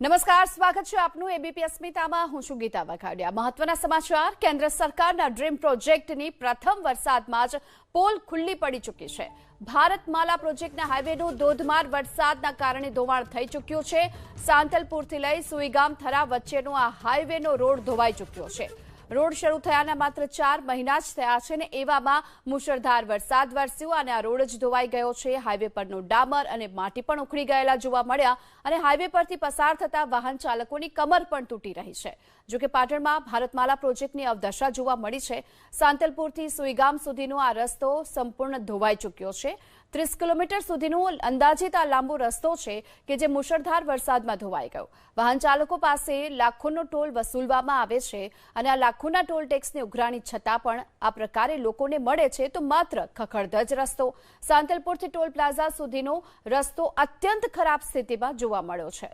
નમસ્કાર, સ્વાગત છે આપનું એબીપી અસ્મિતામાં. હું છું ગીતા વઘાડિયા. મહત્વના સમાચાર, કેન્દ્ર સરકારના ડ્રીમ પ્રોજેક્ટની પ્રથમ વરસાદમાં જ પોલ ખુલ્લી પડી ચૂકી છે. ભારતમાલા પ્રોજેક્ટના હાઈવેનું ધોધમાર વરસાદના કારણે ધોવાણ થઈ ચૂક્યું છે. સાંતલપુરથી લઈ સુઈગામ થરા વચ્ચેનો આ હાઈવેનો રોડ ધોવાઈ ચૂક્યો છે. રોડ શરૂ થયાના માત્ર ચાર મહિના જ થયા છે ને એવામાં મુશળધાર વરસાદ વરસ્યો અને આ રોડ જ ધોવાઈ ગયો છે. હાઈવે પરનો ડામર અને માટી પણ ઉખડી ગયેલા જોવા મળ્યા અને હાઈવે પરથી પસાર થતા વાહન ચાલકોની કમર પણ તૂટી રહી છે. જોકે પાટણમાં ભારતમાલા પ્રોજેક્ટની અવદશા જોવા મળી છે. સાંતલપુરથી સુઈગામ સુધીનો આ રસ્તો સંપૂર્ણ ધોવાઈ ચૂક્યો છે. ત્રીસ કિલોમીટર સુધીનો અંદાજિત આ લાંબો રસ્તો છે કે જે મુશળધાર વરસાદમાં ધોવાઈ ગયો. વાહન ચાલકો પાસે લાખોનો ટોલ વસૂલવામાં આવે છે અને આ લાખોના ટોલ ટેક્સની ઉઘરાણી છતાં પણ આ પ્રકારે લોકોને મળે છે તો માત્ર ખખડધજ રસ્તો. સાંતલપુરથી ટોલ પ્લાઝા સુધીનો રસ્તો અત્યંત ખરાબ સ્થિતિમાં જોવા મળ્યો છે.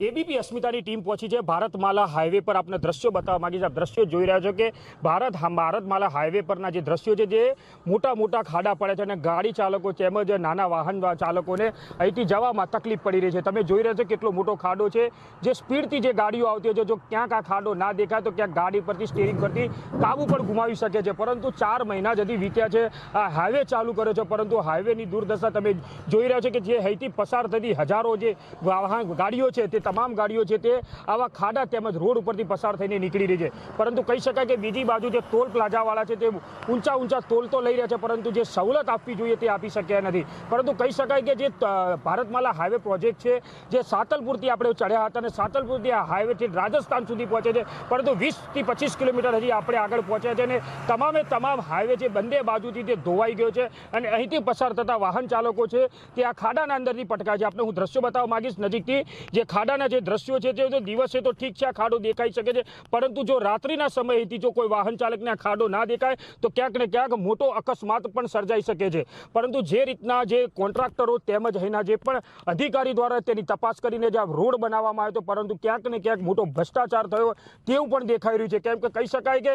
એબીપી અસ્મિતાની ટીમ પહોંચી છે. ભારતમાલા હાઈવે પર આપણે દ્રશ્યો બતાવવા માંગી છે દ્રશ્યો જોઈ રહ્યા છો કે ભારત ભારતમાલા હાઈવે પરના જે દ્રશ્યો છે જે મોટા મોટા ખાડા પડે છે અને ગાડી ચાલકો તેમજ નાના વાહન ચાલકોને અહીંથી જવામાં તકલીફ પડી રહી છે. તમે જોઈ રહ્યા છો કેટલો મોટો ખાડો છે. જે સ્પીડથી જે ગાડીઓ આવતી હોય છે, જો ક્યાંક આ ખાડો ના દેખાય તો ક્યાંક ગાડી પરથી સ્ટેરિંગ પરથી કાબુ પણ ગુમાવી શકે છે. પરંતુ ચાર મહિના જતી વીત્યા છે. આ હાઈવે ચાલુ કર્યો છે, પરંતુ હાઈવેની દુર્દશા તમે જોઈ રહ્યા છો કે જે અહીંથી પસાર થતી હજારો જે વાહન, ગાડીઓ છે, તે તમામ ગાડીઓ છે તે આવા ખાડા તેમજ રોડ ઉપરથી પસાર થઈને નીકળી રહી છે. પરંતુ કહી શકાય કે બીજી બાજુ જે ટોલ પ્લાઝાવાળા છે તે ઊંચા ઊંચા ટોલ તો લઈ રહ્યા છે, પરંતુ જે સવલત આપવી જોઈએ તે આપી શક્યા નથી. પરંતુ કહી શકાય કે જે ભારતમાલા હાઈવે પ્રોજેક્ટ છે, જે સાતલપુરથી આપણે ચડ્યા હતા અને સાતલપુરથી આ હાઈવેથી રાજસ્થાન સુધી પહોંચે છે, પરંતુ વીસથી પચીસ કિલોમીટર હજી આપણે આગળ પહોંચ્યા છે અને તમામે તમામ હાઈવે છે બંને બાજુથી તે ધોવાઈ ગયો છે અને અહીંથી પસાર થતા વાહન ચાલકો છે તે આ ખાડાના અંદરથી પટકાય છે. આપણે હું દ્રશ્યો બતાવવા માગીશ. નજીકથી જે ખાડાના જે દ્રશ્યો છે, જે દિવસે તો ઠીક છે, આ ખાડો દેખાઈ શકે છે, પરંતુ જો રાત્રિના સમયથી જો કોઈ વાહન ચાલકને આ ખાડો ના દેખાય, તો ક્યાંક ને ક્યાંક મોટો અકસ્માત પણ સર્જાઈ શકે છે. પરંતુ જે રીતના જે કોન્ટ્રાક્ટરો તેમજ એના જે પણ અધિકારી દ્વારા તેની તપાસ કરીને જે આ રોડ બનાવવામાં આવ્યો હતો, પરંતુ ક્યાંક ને ક્યાંક મોટો ભ્રષ્ટાચાર થયો, તેવું પણ દેખાઈ રહ્યું છે. કેમ કે કહી શકાય કે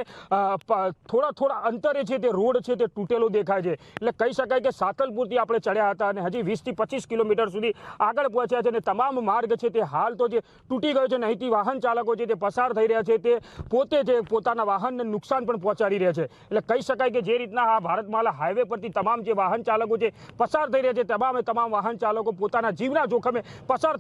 થોડા થોડા અંતરે છે તે રોડ છે તે તૂટેલો દેખાય છે. એટલે કહી શકાય કે સાતલપુરથી આપણે ચડ્યા હતા અને હજી વીસથી પચીસ કિલોમીટર સુધી આગળ પહોંચ્યા છે અને તમામ માર્ગ છે તે હાલ જે તૂટી ગયો છે અને અહીંથી વાહન ચાલકો છે તે પસાર થઈ રહ્યા છે, તે પોતે જે પોતાના વાહનને નુકસાન પણ પહોંચાડી રહ્યા છે. એટલે કહી શકાય કે જે રીતના આ ભારતમાલા હાઈવે પરથી તમામ જે વાહન ચાલકો છે પસાર થઈ રહ્યા છે, તમામે તમામ વાહન ચાલકો પોતાના જીવના જોખમે પસાર